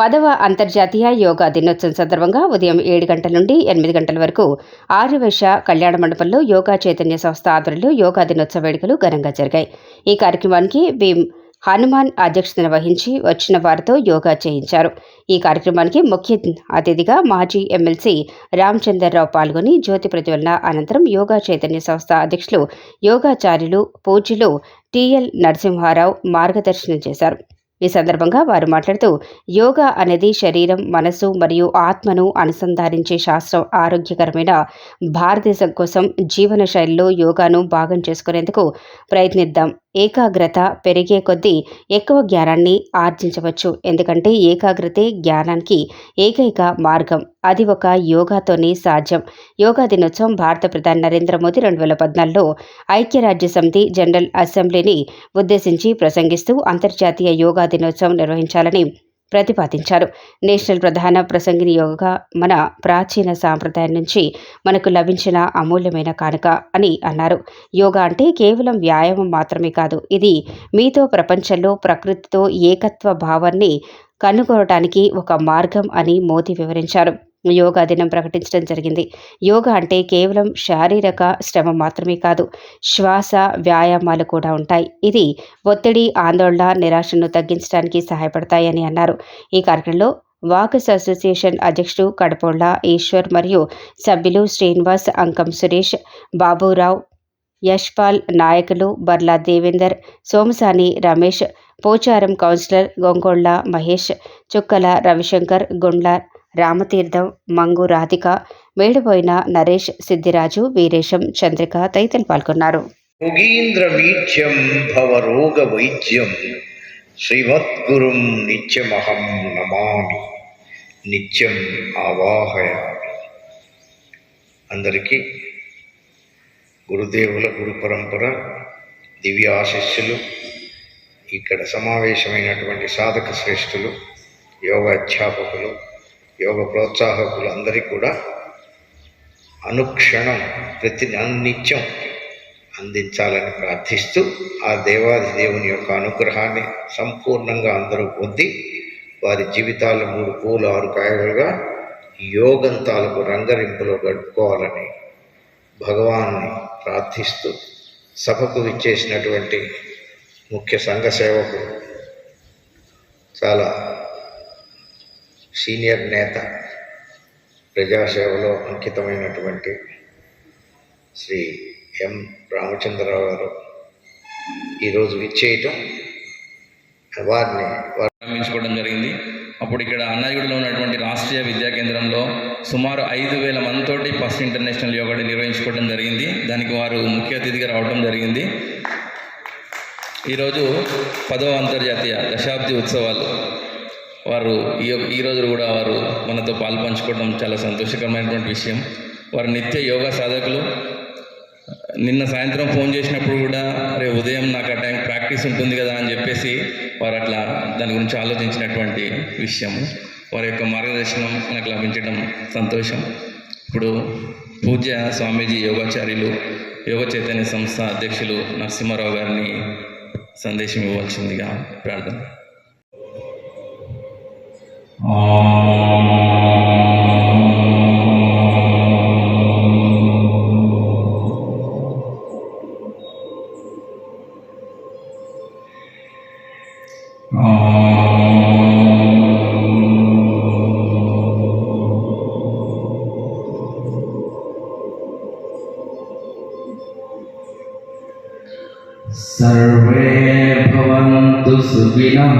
పదవ అంతర్జాతీయ యోగా దినోత్సవం సందర్భంగా ఉదయం ఏడు గంటల నుండి ఎనిమిది గంటల వరకు ఆర్యవైశ్య కళ్యాణ మండపంలో యోగా చైతన్య సంస్థ ఆధ్వర్యంలో యోగా దినోత్సవ వేడుకలు ఘనంగా జరిగాయి. ఈ కార్యక్రమానికి భీమ్ హనుమాన్ అధ్యక్షతన వహించి వచ్చిన వారితో యోగా చేయించారు. ఈ కార్యక్రమానికి ముఖ్య అతిథిగా మాజీ ఎమ్మెల్సీ రామచందర్రావు పాల్గొని జ్యోతి ప్రజ్వలన అనంతరం యోగా చైతన్య సంస్థ అధ్యక్షులు యోగాచార్యులు పూజ్యులు టిఎల్ నరసింహారావు మార్గదర్శనం చేశారు. ఈ సందర్భంగా వారు మాట్లాడుతూ యోగా అనేది శరీరం మనసు మరియు ఆత్మను అనుసంధానించే శాస్త్రం ఆరోగ్యకరమైన భారతదేశం కోసం జీవన శైలిలో యోగాను భాగం చేసుకునేందుకు ప్రయత్నిద్దాం. ఏకాగ్రత పెరిగే కొద్దీ ఎక్కువ జ్ఞానాన్ని ఆర్జించవచ్చు. ఎందుకంటే ఏకాగ్రతే జ్ఞానానికి ఏకైక మార్గం. అది ఒక యోగాతోనే సాధ్యం. యోగా దినోత్సవం భారత ప్రధాని నరేంద్ర మోదీ రెండు వేల పద్నాలుగులో ఐక్యరాజ్య సమితి జనరల్ అసెంబ్లీని ఉద్దేశించి ప్రసంగిస్తూ అంతర్జాతీయ యోగా దినోత్సవం నిర్వహించాలని ప్రతిపాదించారు. నేషనల్ ప్రధాన ప్రసంగిని యోగా మన ప్రాచీన సాంప్రదాయం నుంచి మనకు లభించిన అమూల్యమైన కానుక అని అన్నారు. యోగా అంటే కేవలం వ్యాయామం మాత్రమే కాదు ఇది మీతో ప్రపంచంలో ప్రకృతితో ఏకత్వ భావాన్ని కనుగొనడానికి ఒక మార్గం అని మోదీ వివరించారు. యోగా దినం ప్రకటించడం జరిగింది. యోగా అంటే కేవలం శారీరక శ్రమ మాత్రమే కాదు శ్వాస వ్యాయామాలు కూడా ఉంటాయి. ఇది ఒత్తిడి ఆందోళన నిరాశను తగ్గించడానికి సహాయపడతాయని అన్నారు. ఈ కార్యక్రమంలో వాకస్ అసోసియేషన్ అధ్యక్షుడు కడపోళ్ళ ఈశ్వర్ మరియు సభ్యులు శ్రీనివాస్ అంకం సురేష్ బాబురావు యశ్పాల్ నాయకులు బర్లా దేవేందర్ సోమసాని రమేష్ పోచారం కౌన్సిలర్ గొంగొళ్ళ మహేష్ చుక్కల రవిశంకర్ గుండ్ల రామతీర్థం మంగు రాధిక మేడిపోయిన నరేష్ సిద్ధిరాజు వీరేశం చంద్రిక తదితరులు పాల్గొన్నారు. యోగీంద్ర వీడ్యం భవరోగ వైద్యం. శ్రీమద్గురుం నిత్యమహం నమామి. నిత్యం ఆవాహయామి. అందరికీ గురుదేవుల గురు పరంపర దివ్య ఆశిస్సులు ఇక్కడ సమావేశమైనటువంటి సాధక శ్రేష్ఠులు యోగ అధ్యాపకులు యోగ ప్రోత్సాహకులు అందరికీ కూడా అనుక్షణం ప్రతి నిత్యం అందించాలని ప్రార్థిస్తూ ఆ దేవాది దేవుని యొక్క అనుగ్రహాన్ని సంపూర్ణంగా అందరూ పొంది వారి జీవితాలు మూడు పూలు ఆరు కాయలుగా యోగం తాలూకు రంగరింపులో గడుపుకోవాలని భగవాన్ని ప్రార్థిస్తూ సభకు విచ్చేసినటువంటి ముఖ్య సంఘ సేవకుడు చాలా సీనియర్ నేత ప్రజాసేవలో అంకితమైనటువంటి శ్రీ ఎం. రామచంద్రరావు గారు ఈరోజు విచ్చేయటం వారిని ప్రారంభించుకోవడం జరిగింది. అప్పుడు ఇక్కడ అన్నాయిగూడలో ఉన్నటువంటి రాష్ట్రీయ విద్యా కేంద్రంలో సుమారు ఐదు వేల మందితోటి ఫస్ట్ ఇంటర్నేషనల్ యోగా డే నిర్వహించుకోవడం జరిగింది. దానికి వారు ముఖ్య అతిథిగా రావడం జరిగింది. ఈరోజు పదవ అంతర్జాతీయ దశాబ్ది ఉత్సవాలు వారు ఈ ఈ రోజు కూడా వారు మనతో పాలు పంచుకోవడం చాలా సంతోషకరమైనటువంటి విషయం. వారు నిత్య యోగా సాధకులు. నిన్న సాయంత్రం ఫోన్ చేసినప్పుడు కూడా రే ఉదయం నాకు ఆ టైం ప్రాక్టీస్ ఉంటుంది కదా అని చెప్పేసి వారు అట్లా దాని గురించి ఆలోచించినటువంటి విషయం. వారి యొక్క మార్గదర్శనం మనకు లభించడం సంతోషం. ఇప్పుడు పూజ స్వామీజీ యోగాచార్యులు యోగ చైతన్య సంస్థ అధ్యక్షులు నరసింహారావు గారిని సందేశం ఇవ్వాల్సిందిగా ప్రార్థన. सर्वे भवन्तु सुखिनः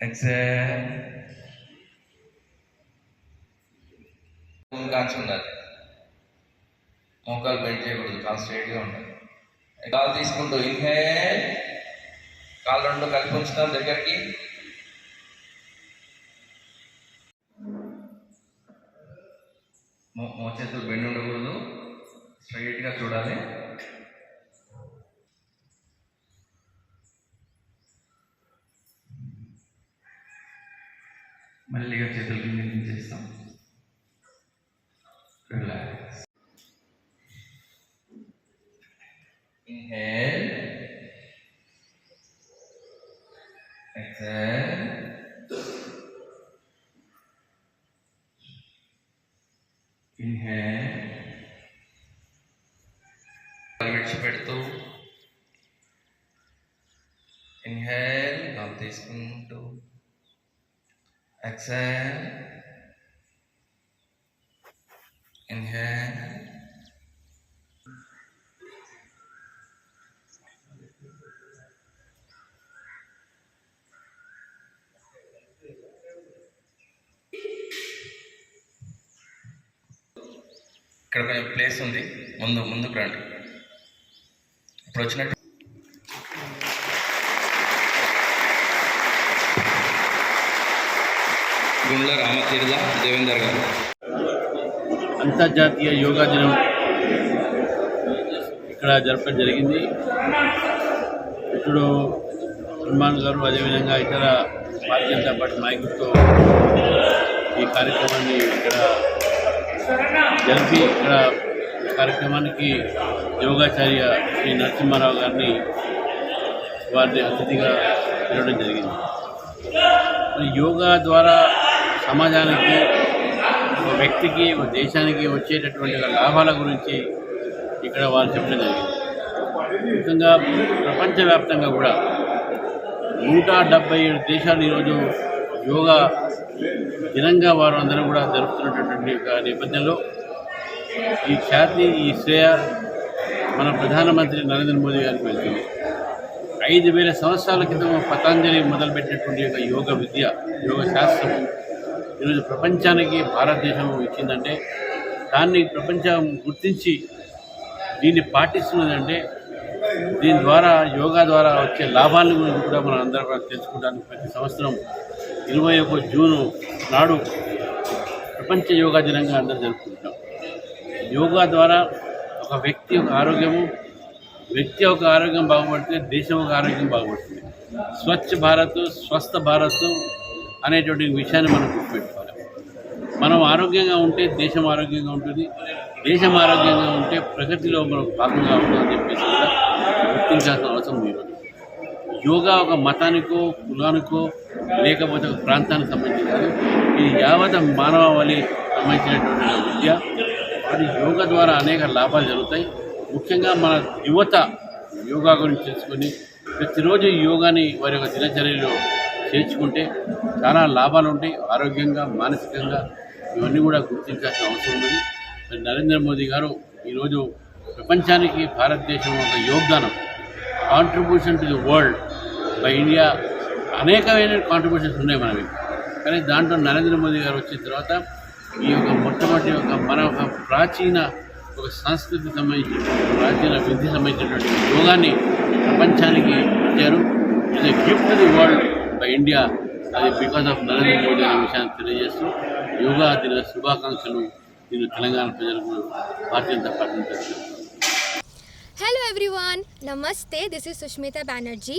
ఎక్సెల్ కాల్చి ఉండాలి మోకాలు బెండ్ చేయకూడదు కాలు స్ట్రైట్గా ఉండాలి కాలు తీసుకుంటూ ఇన్హేల్ కాలు రెండు కలిపి ఉంచుతాం దగ్గరికి మో చేతులు బెండ్ ఉండకూడదు స్ట్రైట్గా చూడాలి మెల్లిగా చేతులు కింద దించేస్తాం రిలాక్స్ ఇన్హేల్ ఎక్సెల్ ఇన్హేల్ విడిచిపెడుతూ ఇన్హేల్ గాలి తీసుకుంటూ Exhale. Inhale. ఇక్కడ కొంచెం ప్లేస్ ఉంది. ముందు ముందుకు రండి. ఇప్పుడు వచ్చినట్టు గుండ్ల రామతీర్థ దేవేందర్ గారు. అంతర్జాతీయ యోగా దినం ఇక్కడ జరపడం జరిగింది. ఇప్పుడు హనుమాన్ గారు అదేవిధంగా ఇతర భారతీయ జనతా పార్టీ నాయకులతో ఈ కార్యక్రమాన్ని ఇక్కడ జరిపి ఇక్కడ కార్యక్రమానికి యోగాచార్య శ్రీ నరసింహారావు గారిని వారిని అతిథిగా పిలవడం జరిగింది. యోగా ద్వారా సమాజానికి ఒక వ్యక్తికి ఒక దేశానికి వచ్చేటటువంటి లాభాల గురించి ఇక్కడ వారు చెప్పడం జరిగింది. ముఖ్యంగా ప్రపంచవ్యాప్తంగా కూడా నూట డెబ్బై ఏడు దేశాలు ఈరోజు యోగా దినంగా వారు అందరూ కూడా జరుపుతున్నటువంటి నేపథ్యంలో ఈ ఖ్యాతి ఈ శ్రేయ మన ప్రధానమంత్రి నరేంద్ర మోదీ గారికి వెళ్తుంది. ఐదు వేల సంవత్సరాల క్రితం పతాంజలి మొదలుపెట్టినటువంటి ఒక యోగ విద్య యోగ శాస్త్రం ఈరోజు ప్రపంచానికి భారతదేశం ఇచ్చిందంటే దాన్ని ప్రపంచం గుర్తించి దీన్ని పాటిస్తున్నదంటే దీని ద్వారా యోగా ద్వారా వచ్చే లాభాల గురించి కూడా మనం అందరం తెలుసుకోవడానికి ప్రతి సంవత్సరం ఇరవై ఒక జూను నాడు ప్రపంచ యోగా దినంగా అందరూ జరుపుకుంటాం యోగా ద్వారా ఒక వ్యక్తి యొక్క ఆరోగ్యము వ్యక్తి యొక్క ఆరోగ్యం బాగుపడితే దేశం యొక్క ఆరోగ్యం బాగుపడుతుంది. స్వచ్ఛ భారత్ స్వస్థ భారత్ అనేటువంటి విషయాన్ని మనం గుర్తుపెట్టుకోవాలి. మనం ఆరోగ్యంగా ఉంటే దేశం ఆరోగ్యంగా ఉంటుంది దేశం ఆరోగ్యంగా ఉంటే ప్రగతిలో మనం భాగంగా ఉంటుందని చెప్పేసి కూడా గుర్తించాల్సిన అవసరం ఉంది. యోగా ఒక మతానికో కులానికో లేకపోతే ఒక ప్రాంతానికి సంబంధించినది. ఇది యావత్ మానవాళి సంబంధించినటువంటి విద్య. అది యోగా ద్వారా అనేక లాభాలు జరుగుతాయి. ముఖ్యంగా మన యువత యోగా గురించి తెలుసుకొని ప్రతిరోజు యోగాని వారి యొక్క దినచర్యలో చేర్చుకుంటే చాలా లాభాలు ఉంటాయి. ఆరోగ్యంగా మానసికంగా ఇవన్నీ కూడా గుర్తించాల్సిన అవసరం ఉంది మరి నరేంద్ర మోదీ గారు ఈరోజు ప్రపంచానికి భారతదేశం ఒక యోగదానం. Contribution to the world by India అనేకమైన కాంట్రిబ్యూషన్స్ ఉన్నాయి మనవి. కానీ దాంట్లో నరేంద్ర మోదీ గారు వచ్చిన తర్వాత ఈ యొక్క మొట్టమొదటి ఒక మన ఒక ప్రాచీన ఒక సంస్కృతి సంబంధించిన ప్రాచీన విధి సంబంధించినటువంటి యోగాన్ని ప్రపంచానికి ఇచ్చారు. ఇది gift the world by India అది బికాస్ ఆఫ్ నరేంద్ర మోడీ అనే విషయాన్ని తెలియజేస్తూ యోగా దిన శుభాకాంక్షలు నేను తెలంగాణ ప్రజలకు Bharatiya Janata party hello everyone నమస్తే this is Sushmita Banerjee